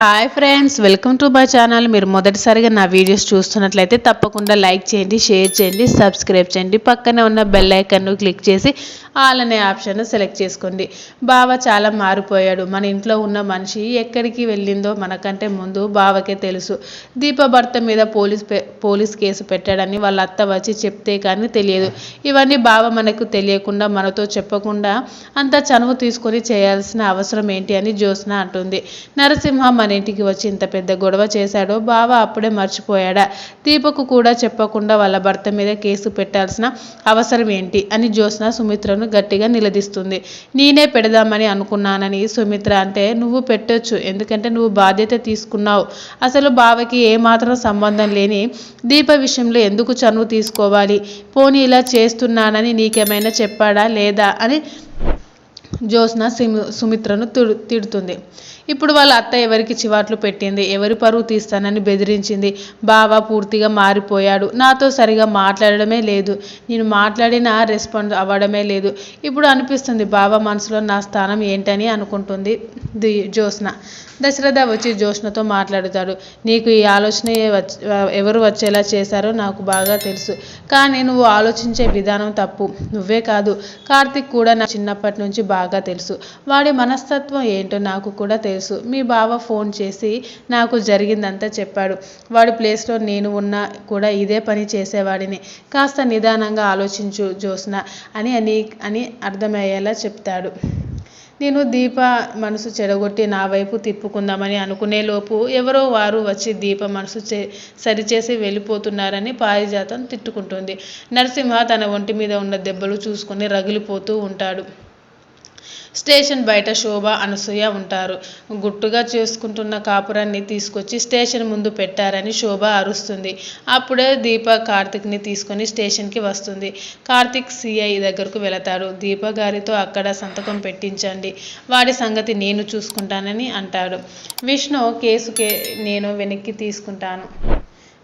Hi friends welcome to my channel మీరు మొదటిసారిగా నా వీడియోస్ చూస్తున్నట్లయితే తప్పకుండా లైక్ చేయండి షేర్ చేయండి సబ్స్క్రైబ్ చేయండి. పక్కనే ఉన్న బెల్ ఐకన్ను క్లిక్ చేసి ఆల్ అనే ఆప్షన్ సెలెక్ట్ చేసుకోండి. బావ చాలా మారిపోయాడు. మన ఇంట్లో ఉన్న మనిషి ఎక్కడికి వెళ్ళిందో మనకంటే ముందు బావకే తెలుసు. దీప భర్త మీద పోలీస్ పోలీస్ కేసు పెట్టాడని వాళ్ళ అత్త వచ్చి చెప్తే కానీ తెలియదు. ఇవన్నీ బావ మనకు తెలియకుండా మనతో చెప్పకుండా అంత చనువు తీసుకొని చేయాల్సిన అవసరం ఏంటి అని జ్యోత్స్న అంటుంది. నరసింహ మన ఇంటికి వచ్చి ఇంత పెద్ద గొడవ చేశాడో బావ అప్పుడే మర్చిపోయాడా? దీపకు కూడా చెప్పకుండా వాళ్ళ భర్త మీద కేసు పెట్టాల్సిన అవసరం ఏంటి? అని జ్యోత్స్న సుమిత్రను గట్టిగా నిలదీస్తుంది. నేనే పెడదామని అనుకున్నానని సుమిత్ర అంటే నువ్వు పెట్టొచ్చు ఎందుకంటే నువ్వు బాధ్యత తీసుకున్నావు. అసలు బావకి ఏమాత్రం సంబంధం లేని దీప విషయంలో ఎందుకు చనువు తీసుకోవాలి? పోనీ ఇలా చేస్తున్నానని నీకేమైనా చెప్పాడా లేదా? అని జ్యోత్స్న సుమిత్రను తిడుతుంది. ఇప్పుడు వాళ్ళ అత్త ఎవరికి చివాట్లు పెట్టింది? ఎవరి పరువు తీస్తానని బెదిరించింది? బావ పూర్తిగా మారిపోయాడు. నాతో సరిగా మాట్లాడడమే లేదు. నేను మాట్లాడినా రెస్పాండ్ అవ్వడమే లేదు. ఇప్పుడు అనిపిస్తుంది బావ మనసులో నా స్థానం ఏంటని అనుకుంటుంది. ది జ్యోత్స్న. దశరథ వచ్చి జ్యోత్స్నతో మాట్లాడుతాడు. నీకు ఈ ఆలోచన ఎవరు వచ్చేలా చేశారో నాకు బాగా తెలుసు. కానీ నువ్వు ఆలోచించే విధానం తప్పు. నువ్వే కాదు. కార్తిక్ కూడా నా చిన్నప్పటి నుంచి బాగా తెలుసు. వాడి మనస్తత్వం ఏంటో నాకు కూడా తెలుసు. మీ బావ ఫోన్ చేసి నాకు జరిగిందంతా చెప్పాడు. వాడి ప్లేస్లో నేను ఉన్నా కూడా ఇదే పని చేసేవాడిని. కాస్త నిదానంగా ఆలోచించు జ్యోత్స్న అని అని అని అర్థమయ్యేలా చెప్తాడు. నేను దీప మనసు చెడగొట్టి నా వైపు తిప్పుకుందామని అనుకునేలోపు ఎవరో వారు వచ్చి దీప మనసు చే సరిచేసి వెళ్ళిపోతున్నారని పారిజాతం తిట్టుకుంటుంది. నరసింహ తన ఒంటి మీద ఉన్న దెబ్బలు చూసుకుని రగిలిపోతూ ఉంటాడు. స్టేషన్ బయట శోభ అనసూయ ఉంటారు. గుట్టుగా చేసుకుంటున్న కాపురాన్ని తీసుకొచ్చి స్టేషన్ ముందు పెట్టారని శోభ అరుస్తుంది. అప్పుడే దీప కార్తిక్ని తీసుకొని స్టేషన్కి వస్తుంది. కార్తిక్ సిఐ దగ్గరకు వెళతాడు. దీప గారితో అక్కడ సంతకం పెట్టించండి. వాడి సంగతి నేను చూసుకుంటానని అంటాడు. విష్ణు కేసుకే నేను వెనక్కి తీసుకుంటాను.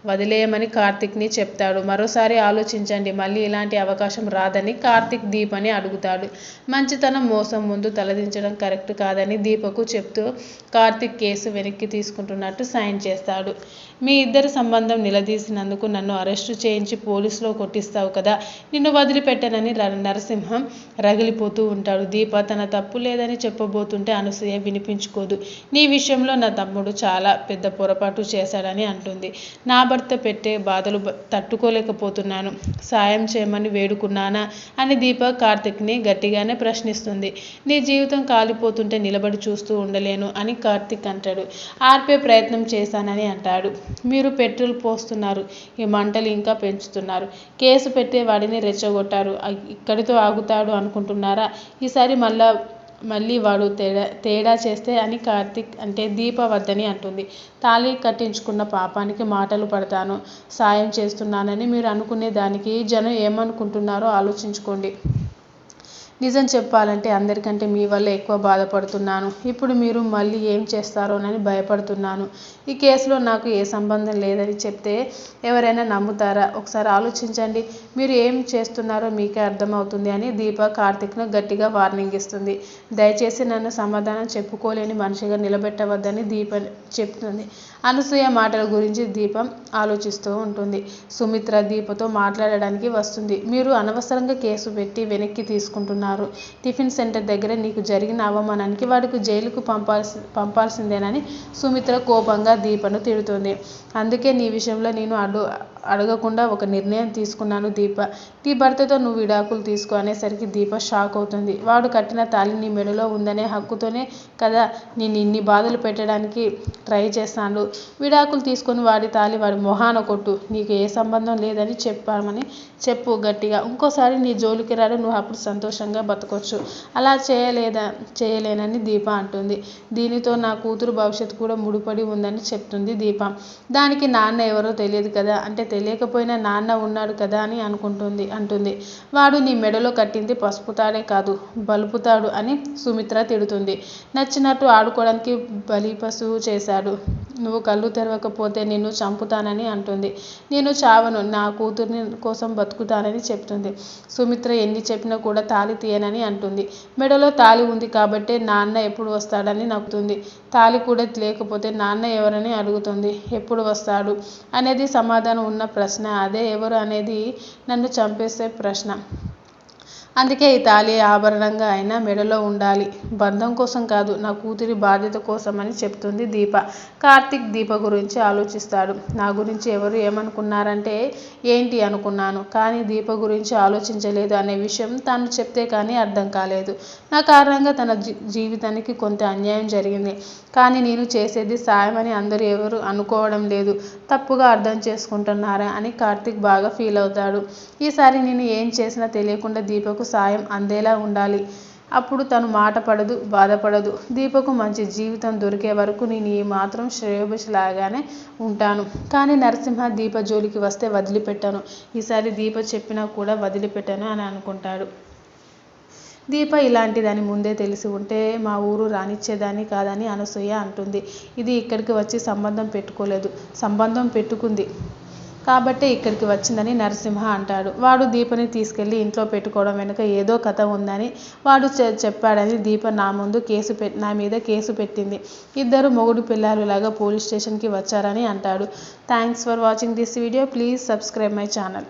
వదిలేయమని కార్తిక్ని చెప్తాడు. మరోసారి ఆలోచించండి మళ్ళీ ఇలాంటి అవకాశం రాదని కార్తిక్ దీపని అడుగుతాడు. మంచితనం మోసం ముందు తలదించడం కరెక్ట్ కాదని దీపకు చెప్తూ కార్తిక్ కేసు వెనక్కి తీసుకుంటున్నట్టు సైన్ చేస్తాడు. మీ ఇద్దరి సంబంధం నిలదీసినందుకు నన్ను అరెస్టు చేయించి పోలీసులో కొట్టిస్తావు కదా నిన్ను వదిలిపెట్టనని నరసింహం రగిలిపోతూ ఉంటాడు. దీప తన తప్పు లేదని చెప్పబోతుంటే అనసూయ వినిపించుకోదు. నీ విషయంలో నా తమ్ముడు చాలా పెద్ద పొరపాటు చేశాడని అంటుంది. నా భర్త పెట్టే బాధలు తట్టుకోలేకపోతున్నాను. సాయం చేయమని వేడుకున్నానా? అని దీప కార్తిక్ని గట్టిగానే ప్రశ్నిస్తుంది. నీ జీవితం కాలిపోతుంటే నిలబడి చూస్తూ ఉండలేను అని కార్తిక్ అంటాడు. ఆర్పే ప్రయత్నం చేశానని అంటాడు. మీరు పెట్రోల్ పోస్తున్నారు. ఈ మంటలు ఇంకా పెంచుతున్నారు. కేసు పెట్టే వాడిని రెచ్చగొట్టారు. ఇక్కడితో ఆగుతాడు అనుకుంటున్నారా? ఈసారి మళ్ళా మళ్ళీ వాడు తేడా తేడా చేస్తే అని కార్తిక్ అంటే దీపవర్ధని అంటుంది. తాళి కట్టించుకున్న పాపానికి మాటలు పడతాను సాయం చేస్తున్నానని మీరు అనుకునే దానికి జనం ఏమనుకుంటున్నారో ఆలోచించుకోండి. నిజం చెప్పాలంటే అందరికంటే మీ వల్ల ఎక్కువ బాధపడుతున్నాను. ఇప్పుడు మీరు మళ్ళీ ఏం చేస్తారోనని భయపడుతున్నాను. ఈ కేసులో నాకు ఏ సంబంధం లేదని చెప్తే ఎవరైనా నమ్ముతారా? ఒకసారి ఆలోచించండి. మీరు ఏం చేస్తున్నారో మీకే అర్థమవుతుంది అని దీప కార్తిక్ను గట్టిగా వార్నింగ్ ఇస్తుంది. దయచేసి నన్ను సమాధానం చెప్పుకోలేని మనిషిగా నిలబెట్టవద్దని దీప చెప్తుంది. అనసూయ మాటల గురించి దీపం ఆలోచిస్తూ ఉంటుంది. సుమిత్ర దీపతో మాట్లాడడానికి వస్తుంది. మీరు అనవసరంగా కేసు పెట్టి వెనక్కి తీసుకుంటున్నారు. టిఫిన్ సెంటర్ దగ్గర నీకు జరిగిన అవమానానికి వాడికి జైలుకు పంపాల్సి పంపాల్సిందేనని సుమిత్ర కోపంగా దీపను తిడుతుంది. అందుకే నీ విషయంలో నేను అడు అడగకుండా ఒక నిర్ణయం తీసుకున్నాను దీప. దీప. నీ భర్తతో నువ్వు విడాకులు తీసుకో అనేసరికి దీప షాక్ అవుతుంది. వాడు కట్టిన తాళి నీ మెడలో ఉందనే హక్కుతోనే కదా నేను ఇన్ని బాధలు పెట్టడానికి ట్రై చేస్తాను విడాకులు తీసుకొని వాడి తాళి వాడి మొహాన కొట్టు. నీకు ఏ సంబంధం లేదని చెప్పామని చెప్పు గట్టిగా. ఇంకోసారి నీ జోలికి రాడు నువ్వు అప్పుడు సంతోషంగా బతకొచ్చు. అలా చేయలేదా చేయలేనని దీప అంటుంది. దీనితో నా కూతురు భవిష్యత్తు కూడా ముడిపడి ఉందని చెప్తుంది దీప. దానికి నాన్న ఎవరో తెలియదు కదా. అంటే తెలియకపోయినా నాన్న ఉన్నాడు కదా అని అనుకుంటుంది అంటుంది. వాడు నీ మెడలో కట్టింది పసుపుతాడే కాదు బలుపుతాడు అని సుమిత్ర తిడుతుంది. నచ్చినట్టు ఆడుకోవడానికి బలి పశువు చేశాడు. నువ్వు కళ్ళు తెరవకపోతే నిన్ను చంపుతానని అంటుంది. నేను చావను నా కూతుర్ని కోసం బతుకుతానని చెప్తుంది. సుమిత్ర ఎన్ని చెప్పినా కూడా తాళి తీయనని అంటుంది. మెడలో తాళి ఉంది కాబట్టే నాన్న ఎప్పుడు వస్తాడని నవ్వుతుంది. తాళి కూడా లేకపోతే నాన్న ఎవరని అడుగుతుంది. ఎప్పుడు వస్తాడు? అనేది సమాధానం ఉన్న ప్రశ్న. అదే ఎవరు అనేది నన్ను చంపేసే ప్రశ్న. అందుకే ఈ తాళి ఆభరణంగా అయినా మెడలో ఉండాలి. బంధం కోసం కాదు నా కూతురి బాధ్యత కోసమని చెప్తుంది దీప. కార్తీక్ దీప గురించి ఆలోచిస్తాడు. నా గురించి ఎవరు ఏమనుకున్నారంటే ఏంటి అనుకున్నాను కానీ దీప గురించి ఆలోచించలేదు అనే విషయం తాను చెప్తే కానీ అర్థం కాలేదు. నా కారణంగా తన జీవితానికి కొంత అన్యాయం జరిగింది. కానీ నేను చేసేది సాయం అని అందరూ ఎవరు అనుకోవడం లేదు. తప్పుగా అర్థం చేసుకుంటున్నారా అని కార్తీక్ బాగా ఫీల్ అవుతాడు. ఈసారి నేను ఏం చేసినా తెలియకుండా దీపకు సాయం అందేలా ఉండాలి. అప్పుడు తను మాట పడదు బాధపడదు. దీపకు మంచి జీవితం దొరికే వరకు నేను ఈ మాత్రం శ్రేయోభిషలాగానే ఉంటాను. కానీ నరసింహ దీప జోలికి వస్తే వదిలిపెట్టాను. ఈసారి దీప చెప్పినా కూడా వదిలిపెట్టాను అని అనుకుంటాడు. దీప ఇలాంటిదని ముందే తెలిసి ఉంటే మా ఊరు రానిచ్చేదాన్ని కాదని అనసూయ అంటుంది. ఇది ఇక్కడికి వచ్చి సంబంధం పెట్టుకోలేదు. సంబంధం పెట్టుకుంది. కాబట్టే ఇక్కడికి వచ్చిందని నరసింహ అంటాడు. వాడు దీపని తీసుకెళ్ళి ఇంట్లో పెట్టుకోవడం వెనుక ఏదో కథ ఉందని వాడు చెప్పాడని దీప నా ముందు కేసు పె నా మీద కేసు పెట్టింది. ఇద్దరు మొగుడు పిల్లలులాగా పోలీస్ స్టేషన్కి వచ్చారని అంటాడు. Thanks for watching this video. Please subscribe my channel.